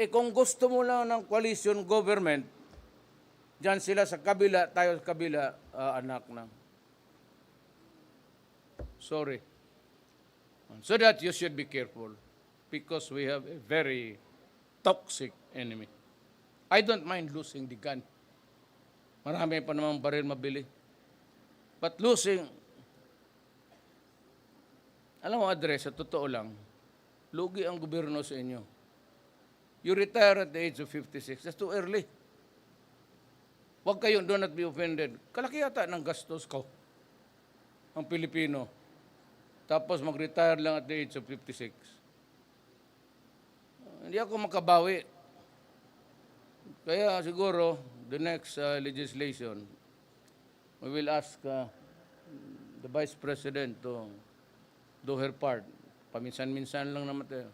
Eh kung gusto mo lang ng coalition government, dyan sila sa kabila, tayo sa kabila, ah, anak na. Sorry. So that you should be careful because we have a very toxic enemy. I don't mind losing the gun. Marami pa namang baril mabili. But losing, alam mo, address, sa totoo lang, lugi ang gobyerno sa inyo. You retire at the age of 56. That's too early. Huwag kayo, do not be offended. Kalaki yata ng gastos ko, ang Pilipino. Tapos mag-retire lang at the age of 56. Hindi ako makabawi. Kaya siguro, the next uh, legislation, we will ask uh, the Vice President to do her part. Paminsan-minsan lang naman tayo.